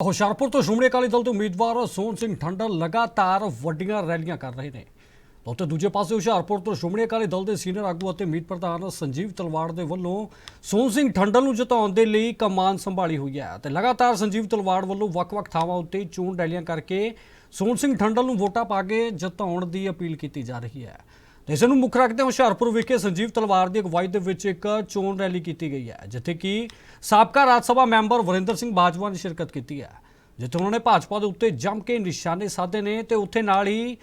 ਹੁਸ਼ਿਆਰਪੁਰ ਤੋਂ ਸ਼੍ਰੋਮਣੀ ਅਕਾਲੀ ਦਲ ਦੇ ਉਮੀਦਵਾਰ ਸੋਹਣ ਸਿੰਘ ਠੰਡਲ ਲਗਾਤਾਰ ਵੱਡੀਆਂ ਰੈਲੀਆਂ ਕਰ ਰਹੇ ਨੇ। ਤਾਂ ਉੱਥੇ ਦੂਜੇ ਪਾਸੇ ਹੁਸ਼ਿਆਰਪੁਰ ਤੋਂ ਸ਼੍ਰੋਮਣੀ ਅਕਾਲੀ ਦਲ ਦੇ ਸੀਨੀਅਰ ਆਗੂ ਅਤੇ ਮੀਤ ਪ੍ਰਧਾਨ ਸੰਜੀਵ ਤਲਵਾੜ ਦੇ ਵੱਲੋਂ ਸੋਹਣ ਸਿੰਘ ਠੰਡਲ ਨੂੰ ਜਿਤਾਉਣ ਦੇ ਲਈ ਕਮਾਨ ਸੰਭਾਲੀ ਹੋਈ ਹੈ ਤੇ ਲਗਾਤਾਰ ਸੰਜੀਵ ਤਲਵਾੜ ਵੱਲੋਂ ਵੱਖ-ਵੱਖ ਥਾਵਾਂ ਉੱਤੇ ਚੋਣ ਰੈਲੀਆਂ ਕਰਕੇ ਸੋਹਣ ਸਿੰਘ ਠੰਡਲ ਨੂੰ ਵੋਟਾਂ ਪਾ ਕੇ ਜਿਤਾਉਣ ਦੀ ਅਪੀਲ ਕੀਤੀ ਜਾ ਰਹੀ ਹੈ। ਇਸ ਨੂੰ ਮੁੱਖ ਰੱਖਦੇ ਹੁਸ਼ਿਆਰਪੁਰ ਵਿਖੇ ਸੰਜੀਵ ਤਲਵਾਰ ਦੀ ਅਗਵਾਈ ਦੇ ਵਿੱਚ ਇੱਕ ਚੋਣ ਰੈਲੀ ਕੀਤੀ ਗਈ ਹੈ, ਜਿੱਥੇ ਕਿ ਸਾਬਕਾ ਰਾਜ ਸਭਾ ਮੈਂਬਰ ਵਰਿੰਦਰ ਸਿੰਘ ਬਾਜਵਾ ਨੇ ਸ਼ਿਰਕਤ ਕੀਤੀ ਹੈ, ਜਿੱਥੇ ਉਹਨਾਂ ਨੇ ਭਾਜਪਾ ਦੇ ਉੱਤੇ ਜੰਮ ਕੇ ਨਿਸ਼ਾਨੇ ਸਾਧੇ ਨੇ ਤੇ ਉੱਥੇ ਨਾਲ ਹੀ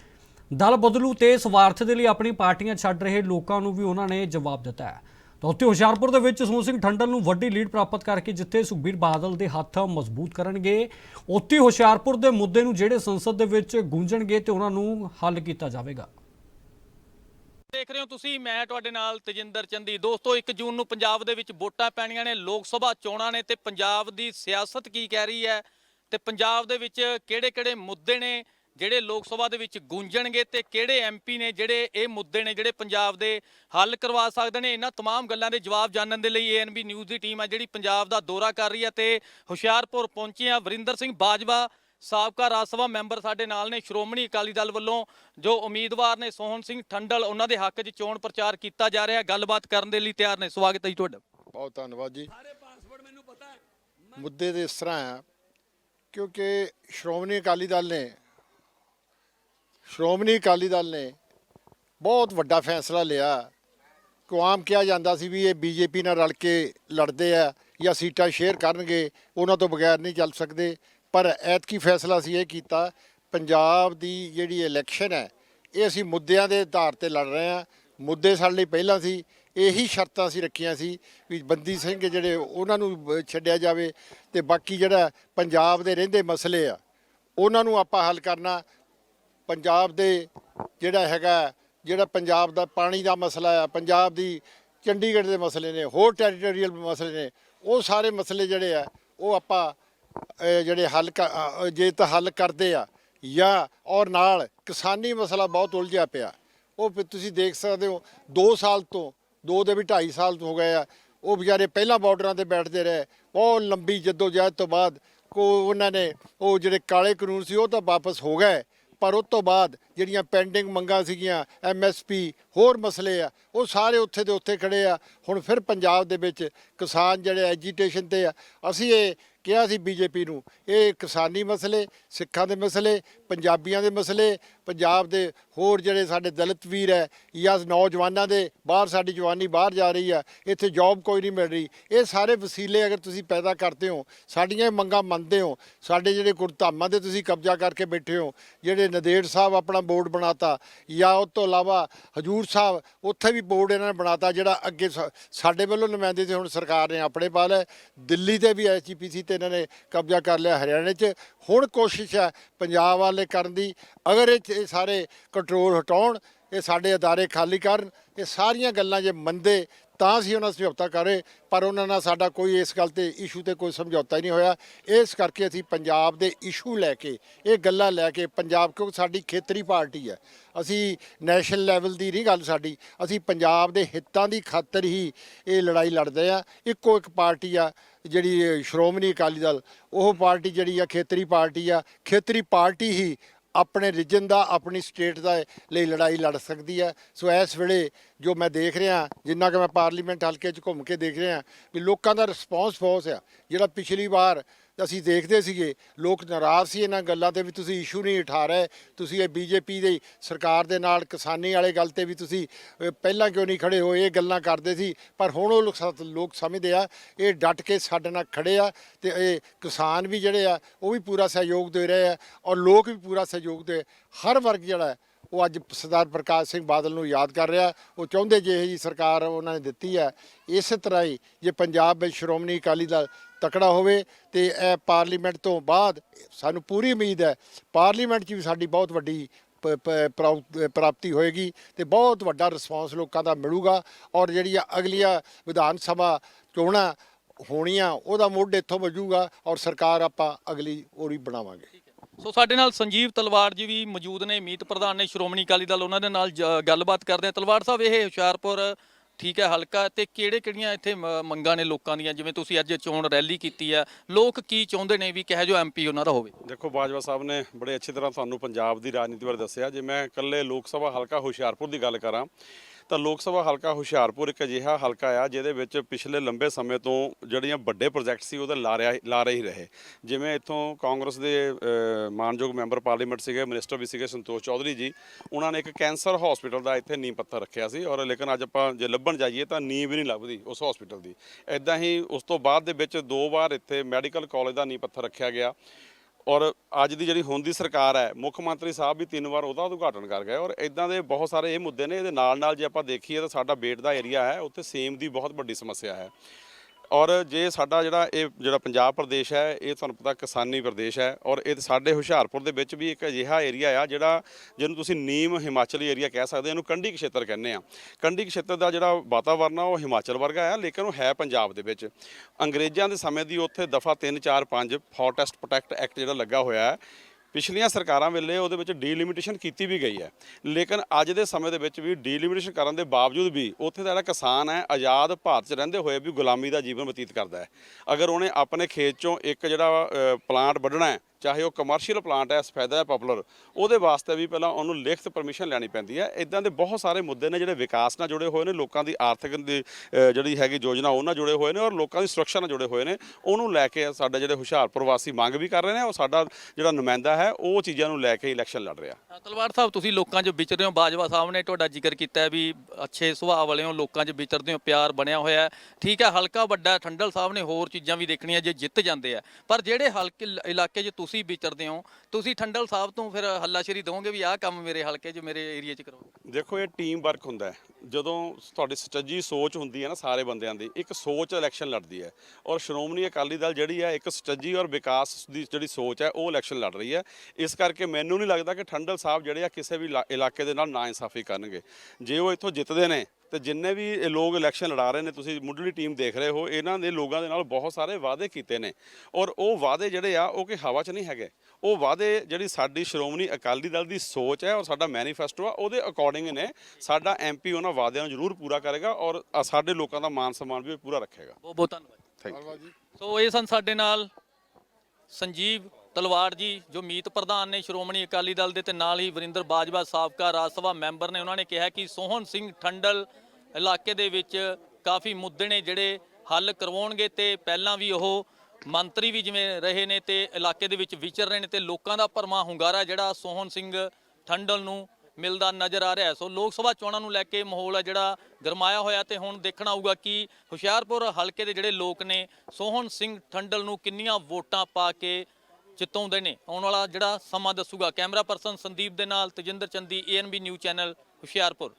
ਦਲ ਬਦਲੂ ਤੇ ਸਵਾਰਥ ਦੇ ਲਈ ਆਪਣੀ ਪਾਰਟੀਆਂ ਛੱਡ ਰਹੇ ਲੋਕਾਂ ਨੂੰ ਵੀ ਉਹਨਾਂ ਨੇ ਜਵਾਬ ਦਿੱਤਾ ਹੈ। ਤਾਂ ਉੱਥੇ ਹੁਸ਼ਿਆਰਪੁਰ ਦੇ ਵਿੱਚ ਸੋਹਣ ਸਿੰਘ ਠੰਡਲ ਨੂੰ ਵੱਡੀ ਲੀਡ ਪ੍ਰਾਪਤ ਕਰਕੇ ਜਿੱਥੇ ਸੁਖਬੀਰ ਬਾਦਲ ਦੇ ਹੱਥ ਮਜ਼ਬੂਤ ਕਰਨਗੇ, ਉੱਥੇ ਹੁਸ਼ਿਆਰਪੁਰ ਦੇ ਮੁੱਦੇ ਨੂੰ ਜਿਹੜੇ ਸੰਸਦ ਦੇ ਵਿੱਚ ਗੂੰਜਣਗੇ ਤੇ ਉਹਨਾਂ ਨੂੰ ਹੱਲ ਕੀਤਾ ਜਾਵੇਗਾ। ਦੇਖ ਰਹੇ ਹੋ ਤੁਸੀਂ ਮੈਂ ਤੁਹਾਡੇ ਨਾਲ ਤਜਿੰਦਰ ਚੰਦੀ ਦੋਸਤੋ 1 ਜੂਨ ਨੂੰ ਪੰਜਾਬ ਦੇ ਵਿੱਚ ਵੋਟਾਂ ਪੈਣੀਆਂ ਨੇ ਲੋਕ ਸਭਾ ਚੋਣਾਂ ਨੇ ਤੇ ਪੰਜਾਬ ਦੀ ਸਿਆਸਤ ਕੀ ਕਹਿ ਰਹੀ ਹੈ ਤੇ ਪੰਜਾਬ ਦੇ ਵਿੱਚ ਕਿਹੜੇ-ਕਿਹੜੇ ਮੁੱਦੇ ਨੇ ਜਿਹੜੇ ਲੋਕ ਸਭਾ ਦੇ ਵਿੱਚ ਗੂੰਜਣਗੇ ਤੇ ਕਿਹੜੇ ਐਮਪੀ ਨੇ ਜਿਹੜੇ ਇਹ ਮੁੱਦੇ ਨੇ ਜਿਹੜੇ ਪੰਜਾਬ ਦੇ ਹੱਲ ਕਰਵਾ ਸਕਦੇ ਨੇ ਇਹਨਾਂ तमाम ਗੱਲਾਂ ਦੇ ਜਵਾਬ ਜਾਣਨ ਦੇ ਲਈ ਏਐਨਬੀ ਨਿਊਜ਼ ਦੀ ਟੀਮ ਹੈ ਜਿਹੜੀ ਪੰਜਾਬ ਦਾ ਦੌਰਾ ਕਰ ਰਹੀ ਹੈ ਤੇ ਹੁਸ਼ਿਆਰਪੁਰ ਪਹੁੰਚੇ ਆ ਵਰਿੰਦਰ ਸਿੰਘ ਬਾਜਵਾ ਸਾਬਕਾ ਰਾਜ ਸਭਾ ਮੈਂਬਰ ਸਾਡੇ ਨਾਲ ਨੇ ਸ਼੍ਰੋਮਣੀ ਅਕਾਲੀ ਦਲ ਵੱਲੋਂ ਜੋ ਉਮੀਦਵਾਰ ਨੇ ਸੋਹਣ ਸਿੰਘ ਠੰਡਲ ਉਹਨਾਂ ਦੇ ਹੱਕ 'ਚ ਚੋਣ ਪ੍ਰਚਾਰ ਕੀਤਾ ਜਾ ਰਿਹਾ। ਗੱਲਬਾਤ ਕਰਨ ਦੇ ਲਈ ਤਿਆਰ ਨੇ। ਸਵਾਗਤ ਹੈ ਜੀ ਤੁਹਾਡਾ। ਬਹੁਤ ਧੰਨਵਾਦ ਜੀ। ਮੁੱਦੇ ਦੇ ਇਸ ਤਰ੍ਹਾਂ ਆ ਕਿਉਂਕਿ ਸ਼੍ਰੋਮਣੀ ਅਕਾਲੀ ਦਲ ਨੇ ਸ਼੍ਰੋਮਣੀ ਅਕਾਲੀ ਦਲ ਨੇ ਬਹੁਤ ਵੱਡਾ ਫੈਸਲਾ ਲਿਆ। ਕਿ ਆਮ ਕਿਹਾ ਜਾਂਦਾ ਸੀ ਵੀ ਇਹ ਬੀਜੇਪੀ ਨਾਲ ਰਲ ਕੇ ਲੜਦੇ ਆ ਜਾਂ ਸੀਟਾਂ ਸ਼ੇਅਰ ਕਰਨਗੇ ਉਹਨਾਂ ਤੋਂ ਬਗੈਰ ਨਹੀਂ ਚੱਲ ਸਕਦੇ। ਪਰ ਐਤਕੀ ਫੈਸਲਾ ਸੀ ਇਹ ਕੀਤਾ, ਪੰਜਾਬ ਦੀ ਜਿਹੜੀ ਇਲੈਕਸ਼ਨ ਹੈ, ਇਹ ਅਸੀਂ ਮੁੱਦਿਆਂ ਦੇ ਆਧਾਰ ਤੇ ਲੜ ਰਹੇ ਹਾਂ। ਮੁੱਦੇ ਸਾਡੇ ਲਈ ਪਹਿਲਾਂ ਸੀ, ਇਹੀ ਸ਼ਰਤਾਂ ਅਸੀਂ ਰੱਖੀਆਂ ਸੀ ਵੀ ਬੰਦੀ ਸਿੰਘ ਜਿਹੜੇ ਉਹਨਾਂ ਨੂੰ ਛੱਡਿਆ ਜਾਵੇ ਤੇ ਬਾਕੀ ਜਿਹੜਾ ਪੰਜਾਬ ਦੇ ਰਹਿੰਦੇ ਮਸਲੇ ਆ, ਉਹਨਾਂ ਨੂੰ ਆਪਾਂ ਹੱਲ ਕਰਨਾ। ਪੰਜਾਬ ਦੇ ਜਿਹੜਾ ਹੈਗਾ, ਜਿਹੜਾ ਪੰਜਾਬ ਦਾ ਪਾਣੀ ਦਾ ਮਸਲਾ ਆ, ਪੰਜਾਬ ਦੀ ਚੰਡੀਗੜ੍ਹ ਦੇ ਮਸਲੇ ਨੇ, ਹੋਰ ਟੈਰੀਟੋਰੀਅਲ ਮਸਲੇ ਨੇ, ਉਹ ਸਾਰੇ ਮਸਲੇ ਜਿਹੜੇ ਆ, ਉਹ ਆਪਾਂ ਜਿਹੜੇ ਹੱਲ ਕ- ਜੇ ਤਾਂ ਹੱਲ ਕਰਦੇ ਆ, ਜਾਂ, ਔਰ ਨਾਲ ਕਿਸਾਨੀ ਮਸਲਾ ਬਹੁਤ ਉਲਝਿਆ ਪਿਆ। ਉਹ ਫਿਰ ਤੁਸੀਂ ਦੇਖ ਸਕਦੇ ਹੋ 2 ਸਾਲ ਤੋਂ 2 ਦੇ ਵੀ 2.5 ਸਾਲ ਹੋ ਗਏ ਆ, ਉਹ ਵਿਚਾਰੇ ਪਹਿਲਾਂ ਬਾਰਡਰਾਂ ਤੇ ਬੈਠਦੇ ਰਹੇ। ਬਹੁਤ ਲੰਬੀ ਜਦੋਜਹਿਦ ਤੋਂ ਬਾਅਦ ਕੋ ਉਹਨਾਂ ਨੇ ਉਹ ਜਿਹੜੇ ਕਾਲੇ ਕਾਨੂੰਨ ਸੀ, ਉਹ ਤਾਂ ਵਾਪਸ ਹੋ ਗਏ। ਪਰ ਉਸ ਤੋਂ ਬਾਅਦ ਜਿਹੜੀਆਂ ਪੈਂਡਿੰਗ ਮੰਗਾਂ ਸੀਗੀਆਂ ਐਮਐਸਪੀ ਹੋਰ ਮਸਲੇ ਆ, ਉਹ ਸਾਰੇ ਉੱਥੇ ਦੇ ਉੱਥੇ ਖੜੇ ਆ। ਹੁਣ ਫਿਰ ਪੰਜਾਬ ਦੇ ਵਿੱਚ ਕਿਸਾਨ ਜਿਹੜੇ ਐਜੀਟੇਸ਼ਨ ਤੇ ਆ, ਅਸੀਂ ਇਹ ਕਿਹਾ ਸੀ ਬੀਜੇਪੀ ਨੂੰ, ਇਹ ਕਿਸਾਨੀ ਮਸਲੇ, ਸਿੱਖਾਂ ਦੇ ਮਸਲੇ, ਪੰਜਾਬੀਆਂ ਦੇ ਮਸਲੇ, ਪੰਜਾਬ ਦੇ ਹੋਰ ਜਿਹੜੇ ਸਾਡੇ ਦਲਿਤ ਵੀਰ ਹੈ, ਜਾਂ ਨੌਜਵਾਨਾਂ ਦੇ, ਬਾਹਰ ਸਾਡੀ ਜਵਾਨੀ ਬਾਹਰ ਜਾ ਰਹੀ ਆ, ਇੱਥੇ ਜੌਬ ਕੋਈ ਨਹੀਂ ਮਿਲ ਰਹੀ। ਇਹ ਸਾਰੇ ਵਸੀਲੇ ਅਗਰ ਤੁਸੀਂ ਪੈਦਾ ਕਰਦੇ ਹੋ, ਸਾਡੀਆਂ ਮੰਗਾਂ ਮੰਨਦੇ ਹੋ, ਸਾਡੇ ਜਿਹੜੇ ਗੁਰਧਾਮਾਂ ਦੇ ਤੁਸੀਂ ਕਬਜ਼ਾ ਕਰਕੇ ਬੈਠੇ ਹੋ, ਜਿਹੜੇ ਨਦੇੜ ਸਾਹਿਬ ਆਪਣਾ ਬੋਰਡ ਬਣਾਤਾ, ਜਾਂ ਉਸ ਤੋਂ ਇਲਾਵਾ ਹਜੂਰ ਸਾਹਿਬ, ਉੱਥੇ ਵੀ ਬੋਰਡ ਇਹਨਾਂ ਨੇ ਬਣਾਤਾ ਜਿਹੜਾ ਅੱਗੇ ਸਾ- ਸਾਡੇ ਵੱਲੋਂ ਨੁਮਾਇੰਦੇ ਤੇ ਹੁਣ ਸਰਕਾਰ ਨੇ ਆਪਣੇ ਪਾ ਲਏ ਦਿੱਲੀ ਤੇ ਵੀ ਐਸਜੀਪੀਸੀ ਤੇ ਇਹਨਾਂ ਨੇ ਕਬਜ਼ਾ ਕਰ ਲਿਆ, ਹਰਿਆਣੇ 'ਚ। ਹੁਣ ਕੋਸ਼ਿਸ਼ ਹੈ ਪੰਜਾਬ ਵਾਲੇ ਕਰਨ ਦੀ। ਅਗਰ ਇਹ ਸਾਰੇ ਕੰਟਰੋਲ ਹਟਾਉਣ ਇਹ ਸਾਡੇ ਅਦਾਰੇ ਖਾਲੀ ਕਰਨ, ਇਹ ਸਾਰੀਆਂ ਗੱਲਾਂ ਜੇ ਮੰਨਦੇ ਤਾਂ ਅਸੀਂ ਉਹਨਾਂ ਨਾਲ ਸਮਝੌਤਾ ਕਰੇ ਪਰ ਉਹਨਾਂ ਨਾਲ ਸਾਡਾ ਕੋਈ ਇਸ ਗੱਲ ਤੇ ਇਸ਼ੂ ਤੇ ਕੋਈ ਸਮਝੌਤਾ ਹੀ ਨਹੀਂ ਹੋਇਆ। ਇਸ ਕਰਕੇ ਅਸੀਂ ਪੰਜਾਬ ਦੇ ਇਸ਼ੂ ਲੈ ਕੇ, ਇਹ ਗੱਲਾਂ ਲੈ ਕੇ ਪੰਜਾਬ, ਕਿਉਂਕਿ ਸਾਡੀ ਖੇਤਰੀ ਪਾਰਟੀ ਹੈ। ਅਸੀਂ ਨੈਸ਼ਨਲ ਲੈਵਲ ਦੀ ਨਹੀਂ ਗੱਲ ਸਾਡੀ, ਅਸੀਂ ਪੰਜਾਬ ਦੇ ਹਿੱਤਾਂ ਦੀ ਖਾਤਰ ਹੀ ਇਹ ਲੜਾਈ ਲੜਦੇ ਆ। ਇੱਕੋ ਇੱਕ ਪਾਰਟੀ ਆ, ਜਿਹੜੀ ਸ਼੍ਰੋਮਣੀ ਅਕਾਲੀ ਦਲ, ਉਹ ਪਾਰਟੀ ਜਿਹੜੀ ਆ ਖੇਤਰੀ ਪਾਰਟੀ ਆ, ਖੇਤਰੀ ਪਾਰਟੀ ਹੀ ਆਪਣੇ ਰੀਜਨ ਦਾ, ਆਪਣੀ ਸਟੇਟ ਦਾ ਲਈ ਲੜਾਈ ਲੜ ਸਕਦੀ ਹੈ। ਸੋ ਇਸ ਵੇਲੇ ਜੋ ਮੈਂ ਦੇਖ ਰਿਹਾ, ਜਿੰਨਾ ਕਿ ਮੈਂ ਪਾਰਲੀਮੈਂਟ ਹਲਕੇ 'ਚ ਘੁੰਮ ਕੇ ਦੇਖ ਰਿਹਾ, ਵੀ ਲੋਕਾਂ ਦਾ ਰਿਸਪੌਂਸ ਬਹੁਤ ਆ। ਜਿਹੜਾ ਪਿਛਲੀ ਵਾਰ ਅਸੀਂ ਦੇਖਦੇ ਸੀਗੇ, ਲੋਕ ਨਾਰਾਜ਼ ਸੀ ਇਹਨਾਂ ਗੱਲਾਂ ਤੇ ਵੀ ਤੁਸੀਂ ਇਸ਼ੂ ਨਹੀਂ ਉਠਾ ਰਹੇ। ਤੁਸੀਂ ਇਹ ਬੀਜੇਪੀ ਦੀ ਸਰਕਾਰ ਦੇ ਨਾਲ ਕਿਸਾਨੀ ਵਾਲੇ ਗੱਲ ਤੇ ਵੀ ਤੁਸੀਂ ਪਹਿਲਾਂ ਕਿਉਂ ਨਹੀਂ ਖੜੇ ਹੋਏ, ਇਹ ਗੱਲਾਂ ਕਰਦੇ ਸੀ। ਪਰ ਹੁਣ ਉਹ ਲੋਕ ਸ- ਲੋਕ ਸਮਝਦੇ ਆ, ਇਹ ਡਟ ਕੇ ਸਾਡੇ ਨਾਲ ਖੜੇ ਆ ਤੇ ਇਹ ਕਿਸਾਨ ਵੀ ਜਿਹੜੇ ਆ, ਉਹ ਵੀ ਪੂਰਾ ਸਹਿਯੋਗ ਦੇ ਰਹੇ ਆ ਔਰ ਲੋਕ ਵੀ ਪੂਰਾ ਸਹਿਯੋਗ ਦੇ ਹਰ ਵਰਗ ਜਿਹੜਾ ਉਹ ਅੱਜ ਸਰਦਾਰ ਪ੍ਰਕਾਸ਼ ਸਿੰਘ ਬਾਦਲ ਨੂੰ ਯਾਦ ਕਰ ਰਿਹਾ। ਉਹ ਚਾਹੁੰਦੇ ਜੇ ਇਹ ਜੀ ਸਰਕਾਰ ਉਹਨਾਂ ਨੇ ਦਿੱਤੀ ਹੈ, ਇਸੇ ਤਰ੍ਹਾਂ ਹੀ ਜੇ ਪੰਜਾਬ ਵਿੱਚ ਸ਼੍ਰੋਮਣੀ ਅਕਾਲੀ ਦਲ ਤਕੜਾ ਹੋਵੇ ਤੇ ਇਹ ਪਾਰਲੀਮੈਂਟ ਤੋਂ ਬਾਅਦ ਸਾਨੂੰ ਪੂਰੀ ਉਮੀਦ ਹੈ, ਪਾਰਲੀਮੈਂਟ 'ਚ ਵੀ ਸਾਡੀ ਬਹੁਤ ਵੱਡੀ ਪ- ਪ- ਪ੍ਰਾਪ- ਪ੍ਰਾਪਤੀ ਹੋਏਗੀ ਤੇ ਬਹੁਤ ਵੱਡਾ ਰਿਸਪਾਂਸ ਲੋਕਾਂ ਦਾ ਮਿਲੂਗਾ ਔਰ ਜਿਹੜੀਆਂ ਅਗਲੀਆਂ ਵਿਧਾਨ ਸਭਾ ਚੋਣਾਂ ਹੋਣੀਆਂ ਉਹਦਾ ਮੁੱਢ ਇੱਥੋਂ ਵੱਜੂਗਾ ਔਰ ਸਰਕਾਰ ਆਪਾਂ ਅਗਲੀ ਉਹੀ ਬਣਾਵਾਂਗੇ। ਸੋ ਸਾਡੇ ਨਾਲ ਸੰਜੀਵ ਤਲਵਾੜ ਜੀ ਵੀ ਮੌਜੂਦ ਨੇ, ਮੀਤ ਪ੍ਰਧਾਨ ਨੇ, ਸ਼੍ਰੋਮਣੀ ਅਕਾਲੀ ਦਲ ਉਹਨਾਂ ਦੇ ਨਾਲ ਜ- ਗੱਲਬਾਤ ਕਰਦੇ ਆ। ਤਲਵਾੜ ਸਾਹਿਬ, ਇਹ ਹੁਸ਼ਿਆਰਪੁਰ ਠੀਕ ਹੈ ਹਲਕਾ ਤੇ ਕਿਹੜੇ ਕਿਹੜੀਆਂ ਇੱਥੇ ਮ- ਮੰਗਾਂ ਨੇ ਲੋਕਾਂ ਦੀਆਂ? ਜਿਵੇਂ ਤੁਸੀਂ ਅੱਜ ਚੋਣ ਰੈਲੀ ਕੀਤੀ ਆ ਲੋਕ ਕੀ ਚਾਹੁੰਦੇ ਨੇ ਵੀ ਕਿਹੋ ਜਿਹਾ ਐਮਪੀ ਉਹਨਾਂ ਦਾ ਹੋਵੇ? ਦੇਖੋ, ਬਾਜਵਾ ਸਾਹਿਬ ਨੇ ਬੜੇ ਅੱਛੀ ਤਰ੍ਹਾਂ ਤੁਹਾਨੂੰ ਪੰਜਾਬ ਦੀ ਰਾਜਨੀਤੀ ਬਾਰੇ ਦੱਸਿਆ। ਜੇ ਮੈਂ ਇਕੱਲੇ ਲੋਕ ਸਭਾ ਹਲਕਾ ਹੁਸ਼ਿਆਰਪੁਰ ਦੀ ਗੱਲ ਕਰਾਂ ਤਾਂ ਲੋਕ ਸਭਾ ਹਲਕਾ ਹੁਸ਼ਿਆਰਪੁਰ ਇੱਕ ਅਜਿਹਾ ਹਲਕਾ ਆ ਜਿਹਦੇ ਵਿੱਚ ਪਿਛਲੇ ਲੰਬੇ ਸਮੇਂ ਤੋਂ ਜਿਹੜੀਆਂ ਵੱਡੇ ਪ੍ਰੋਜੈਕਟ ਸੀ ਉਹਦੇ ਲਾ ਰਿਹਾ ਲਾ ਰਹੇ ਹੀ ਰਹੇ। ਜਿਵੇਂ ਇੱਥੋਂ ਕਾਂਗਰਸ ਦੇ ਅ, ਮਾਨਯੋਗ ਮੈਂਬਰ ਪਾਰਲੀਮੈਂਟ ਸੀਗੇ ਮਿਨਿਸਟਰ ਵੀ ਸੀਗੇ ਸੰਤੋਸ਼ ਚੌਧਰੀ ਜੀ। ਉਹਨਾਂ ਨੇ ਇੱਕ ਕੈਂਸਰ ਹਸਪੀਟਲ ਦਾ ਇੱਥੇ ਨੀਂਹ ਪੱਥਰ ਰੱਖਿਆ ਸੀ ਔਰ ਲੇਕਿਨ ਅੱਜ ਆਪਾਂ ਜੇ ਲੱਭਣ ਜਾਈਏ ਤਾਂ ਨੀਂਹ ਵੀ ਨਹੀਂ ਲੱਭਦੀ ਉਸ ਹਸਪੀਟਲ ਦੀ। ਐਦਾਂ ਹੀ ਉਸ ਤੋਂ ਬਾਅਦ ਦੇ ਵਿੱਚ ਦੋ ਵਾਰ ਇੱਥੇ ਮੈਡੀਕਲ ਕਾਲਜ ਦਾ ਨੀਂਹ ਪੱਥਰ ਰੱਖਿਆ ਗਿਆ। ਔਰ ਅੱਜ ਦੀ ਜਿਹੜੀ ਹੁਣ ਦੀ ਸਰਕਾਰ ਹੈ, ਮੁੱਖ ਮੰਤਰੀ ਸਾਹਿਬ ਵੀ ਤਿੰਨ ਵਾਰ ਉਹਦਾ ਉਦਘਾਟਨ ਕਰ ਗਏ ਔਰ ਇਦਾਂ ਦੇ ਬਹੁਤ ਸਾਰੇ ਇਹ ਮੁੱਦੇ ਨੇ, ਇਹਦੇ ਨਾਲ ਨਾਲ ਜੇ ਆਪਾਂ ਦੇਖੀਏ ਤਾਂ ਸਾਡਾ ਬੇਟ ਦਾ ਏਰੀਆ ਹੈ, ਉੱਥੇ ਸੇਮ ਦੀ ਬਹੁਤ ਵੱਡੀ ਸਮੱਸਿਆ ਹੈ। ਔਰ ਜੇ ਸਾਡਾ ਜਿਹੜਾ ਇਹ ਜਿਹੜਾ ਪੰਜਾਬ ਪ੍ਰਦੇਸ਼ ਹੈ, ਇਹ ਤੁਹਾਨੂੰ ਪਤਾ ਕਿਸਾਨੀ ਪ੍ਰਦੇਸ਼ ਹੈ ਔਰ ਇਹ ਸਾਡੇ ਹੁਸ਼ਿਆਰਪੁਰ ਦੇ ਵਿੱਚ ਵੀ ਇੱਕ ਅਜਿਹਾ ਏਰੀਆ ਆ ਜਿਹੜਾ ਜਿਹਨੂੰ ਤੁਸੀਂ ਨੀਮ ਹਿਮਾਚਲੀ ਏਰੀਆ ਕਹਿ ਸਕਦੇ ਇਹਨੂੰ ਕੰਢੀ ਖੇਤਰ ਕਹਿੰਦੇ ਆ। ਕੰਢੀ ਖੇਤਰ ਦਾ ਜਿਹੜਾ ਵਾਤਾਵਰਨ ਆ, ਉਹ ਹਿਮਾਚਲ ਵਰਗਾ ਆ, ਲੇਕਿਨ ਉਹ ਹੈ ਪੰਜਾਬ ਦੇ ਵਿੱਚ। ਅੰਗਰੇਜ਼ਾਂ ਦੇ ਸਮੇਂ ਦੀ ਉੱਥੇ ਦਫਾ 3 4 5 ਫੋਰੈਸਟ ਪ੍ਰੋਟੈਕਟ ਐਕਟ ਜਿਹੜਾ ਲੱਗਾ ਹੋਇਆ ਹੈ ਪਿਛਲੀਆਂ ਸਰਕਾਰਾਂ ਵੇਲੇ ਉਹਦੇ ਵਿੱਚ ਡੀਲਿਮਿਟੇਸ਼ਨ ਕੀਤੀ ਵੀ ਗਈ ਹੈ। ਲੇਕਿਨ ਅੱਜ ਦੇ ਸਮੇਂ ਦੇ ਵਿੱਚ ਵੀ ਡੀਲਿਮਿਟੇਸ਼ਨ ਕਰਨ ਦੇ ਬਾਵਜੂਦ ਵੀ ਉੱਥੇ ਦਾ ਜਿਹੜਾ ਕਿਸਾਨ ਹੈ, ਆਜ਼ਾਦ ਭਾਰਤ 'ਚ ਰਹਿੰਦੇ ਹੋਏ ਵੀ ਗੁਲਾਮੀ ਦਾ ਜੀਵਨ ਬਤੀਤ ਕਰਦਾ ਹੈ। ਅਗਰ ਉਹਨੇ ਆਪਣੇ ਖੇਤ 'ਚੋਂ ਇੱਕ ਜਿਹੜਾ ਪਲਾਂਟ ਵੱਢਣਾ ਹੈ ਚਾਹੇ ਉਹ ਕਮਰਸ਼ੀਅਲ ਪਲਾਂਟ ਹੈ ਸਫੈਦਾ ਹੈ ਪਪੂਲਰ ਉਹਦੇ ਵਾਸਤੇ ਵੀ ਪਹਿਲਾਂ ਉਹਨੂੰ ਲਿਖਤ ਪਰਮਿਸ਼ਨ ਲੈਣੀ ਪੈਂਦੀ ਹੈ। ਇਦਾਂ ਦੇ ਬਹੁਤ ਸਾਰੇ ਮੁੱਦੇ ਨੇ ਜਿਹੜੇ ਵਿਕਾਸ ਨਾਲ ਜੁੜੇ ਹੋਏ ਨੇ ਲੋਕਾਂ ਦੀ ਆਰਥਿਕ ਦੀ ਜਿਹੜੀ ਹੈਗੀ ਯੋਜਨਾ ਉਹਨਾਂ ਨਾਲ ਜੁੜੇ ਹੋਏ ਨੇ ਔਰ ਲੋਕਾਂ ਦੀ ਸੁਰੱਖਿਆ ਨਾਲ ਜੁੜੇ ਹੋਏ ਨੇ। ਉਹਨੂੰ ਲੈ ਕੇ ਸਾਡੇ ਜਿਹੜੇ ਹੁਸ਼ਿਆਰਪੁਰ ਵਾਸੀ ਮੰਗ ਵੀ ਕਰ ਰਹੇ ਨੇ ਔਰ ਸਾਡਾ ਜਿਹੜਾ ਨੁਮਾਇੰਦਾ ਹੈ ਉਹ ਚੀਜ਼ਾਂ ਨੂੰ ਲੈ ਕੇ ਇਲੈਕਸ਼ਨ ਲੜ ਰਿਹਾ। ਅ, ਤਲਵਾਰ ਸਾਹਿਬ ਤੁਸੀਂ ਲੋਕਾਂ 'ਚ ਵਿਚਰਦੇ ਹੋ ਬਾਜਵਾ ਸਾਹਿਬ ਨੇ ਤੁਹਾਡਾ ਜ਼ਿਕਰ ਕੀਤਾ ਵੀ ਅੱਛੇ ਸੁਭਾਅ ਵਾਲੇ ਹੋ ਲੋਕਾਂ 'ਚ ਵਿਚਰਦੇ ਹੋ ਪਿਆਰ ਬਣਿਆ ਹੋਇਆ ਠੀਕ ਹੈ ਹਲਕਾ ਵੱਡਾ ਠੰਡਲ ਸਾਹਿਬ ਨੇ ਹੋਰ ਚੀਜ਼ਾਂ ਵੀ ਦੇਖਣੀਆਂ ਜੇ ਜਿੱਤ ਜਾਂਦੇ ਆ। ਪਰ ਜਿਹੜੇ ਹਲਕੇ ਇਲਾਕੇ 'ਚ ਤੁਸੀਂ ਵਿਚਰਦੇ ਹੋ, ਤੁਸੀਂ ਠੰਡਲ ਸਾਹਿਬ ਤੋਂ ਫਿਰ ਹੱਲਾਸ਼ੇਰੀ ਦੋਗੇ ਵੀ ਆਹ ਕੰਮ ਮੇਰੇ ਹਲਕੇ 'ਚ, ਮੇਰੇ ਏਰੀਆ 'ਚ ਕਰੋ ਦੇਖੋ, ਇਹ ਟੀਮ ਵਰਕ ਹੁੰਦਾ ਹੈ। ਜਦੋਂ ਤੁਹਾਡੀ ਸਟੱਜੀ ਸੋਚ ਹੁੰਦੀ ਹੈ ਨਾ ਸਾਰੇ ਬੰਦਿਆਂ ਦੀ, ਇੱਕ ਸੋਚ ਇਲੈਕਸ਼ਨ ਲੜਦੀ ਹੈ। ਔਰ ਸ਼੍ਰੋਮਣੀ ਅਕਾਲੀ ਦਲ ਜਿਹੜੀ ਹੈ, ਇੱਕ ਸਟੱਜੀ ਔਰ ਵਿਕਾਸ ਦੀ ਜਿਹੜੀ ਸੋਚ ਹੈ, ਉਹ ਇਲੈਕਸ਼ਨ ਲੜ ਰਹੀ ਹੈ। ਇਸ ਕਰਕੇ ਮੈਨੂੰ ਨਹੀਂ ਲੱਗਦਾ ਕਿ ਠੰਡਲ ਸਾਹਿਬ ਜਿਹੜੇ ਆ ਕਿਸੇ ਵੀ ਇਲਾ- ਇਲਾਕੇ ਦੇ ਨਾਲ ਨਾ ਇਨਸਾਫੀ ਕਰਨਗੇ। ਜੇ ਉਹ ਇੱਥੋਂ ਜਿੱਤਦੇ ਨੇ, ਤੇ ਜਿੰਨੇ ਵੀ ਲੋਕ ਇਲੈਕਸ਼ਨ ਲੜਾ ਰਹੇ ਨੇ, ਤੁਸੀਂ ਮੁੱਢਲੀ ਟੀਮ ਦੇਖ ਰਹੇ ਹੋ, ਇਹਨਾਂ ਦੇ ਲੋਕਾਂ ਦੇ ਨਾਲ ਬਹੁਤ ਸਾਰੇ ਵਾਅਦੇ ਕੀਤੇ ਨੇ। ਔਰ ਉਹ ਵਾਅਦੇ ਜਿਹੜੇ ਆ, ਉਹ ਕਿ ਹਵਾ 'ਚ ਨਹੀਂ ਹੈਗੇ। ਉਹ ਵਾਅਦੇ ਜਿਹੜੀ ਸਾਡੀ ਸ਼੍ਰੋਮਣੀ ਅਕਾਲੀ ਦਲ ਦੀ ਸੋਚ ਹੈ, ਔਰ ਸਾਡਾ ਮੈਨੀਫੈਸਟੋ ਆ, ਉਹਦੇ ਅਕੋਰਡਿੰਗ ਨੇ ਸਾਡਾ ਐਮਪੀ ਉਹਨਾਂ ਵਾਅਦਿਆਂ ਨੂੰ ਜ਼ਰੂਰ ਪੂਰਾ ਕਰੇਗਾ ਔਰ ਸਾਡੇ ਲੋਕਾਂ ਦਾ ਮਾਨ ਸਨਮਾਨ ਵੀ ਪੂਰਾ ਰੱਖੇਗਾ। ਬਹੁਤ ਬਹੁਤ ਧੰਨਵਾਦ ਥੈਂਕ ਯੂ ਸੋ ਇਹ ਸਨ ਸਾਡੇ ਨਾਲ ਸੰਜੀਵ ਤਲਵਾੜ ਜੀ ਜੋ ਮੀਤ ਪ੍ਰਧਾਨ ਨੇ ਸ਼੍ਰੋਮਣੀ ਅਕਾਲੀ ਦਲ ਦੇ ਤੇ ਨਾਲ ਹੀ ਵਰਿੰਦਰ ਬਾਜਵਾ ਸਾਬਕਾ ਰਾਜ ਸਭਾ ਮੈਂਬਰ ਨੇ ਉਹਨਾਂ ਨੇ ਕਿਹਾ ਕਿ ਸੋਹਣ ਸਿੰਘ ਠੰਡਲ ਇਲਾਕੇ ਦੇ ਵਿੱਚ ਕਾਫੀ ਮੁੱਦੇ ਨੇ ਜਿਹੜੇ ਹੱਲ ਕਰਵਾਉਣਗੇ ਤੇ ਪਹਿਲਾਂ ਵੀ ਉਹ ਮੰਤਰੀ ਵੀ ਜਿਵੇਂ ਰਹੇ ਨੇ ਤੇ ਇਲਾਕੇ ਦੇ ਵਿੱਚ ਵਿਚਰ ਰਹੇ ਨੇ ਤੇ ਲੋਕਾਂ ਦਾ ਭਰਮਾ ਹੁੰਗਾਰਾ ਜਿਹੜਾ ਸੋਹਣ ਸਿੰਘ ਠੰਡਲ ਨੂੰ ਮਿਲਦਾ ਨਜ਼ਰ ਆ ਰਿਹਾ ਸੋ ਲੋਕ ਸਭਾ ਚੋਣਾਂ ਨੂੰ ਲੈ ਕੇ ਮਾਹੌਲ ਹੈ ਜਿਹੜਾ ਗਰਮਾਇਆ ਹੋਇਆ ਤੇ ਹੁਣ ਦੇਖਣਾ ਹੋਊਗਾ ਕਿ ਹੁਸ਼ਿਆਰਪੁਰ ਹਲਕੇ ਦੇ ਜਿਹੜੇ ਲੋਕ ਨੇ, ਸੋਹਣ ਸਿੰਘ ਠੰਡਲ ਨੂੰ ਕਿੰਨੀਆਂ ਵੋਟਾਂ ਪਾ ਕੇ ਜਿਤਾਉਂਦੇ ਨੇ? ਆਉਣ ਵਾਲਾ ਜਿਹੜਾ ਸਮਾਂ ਦੱਸੂਗਾ। ਕੈਮਰਾ ਪਰਸਨ ਸੰਦੀਪ ਦੇ ਨਾਲ Tajinder Chandi ANB news channel Hoshiarpur.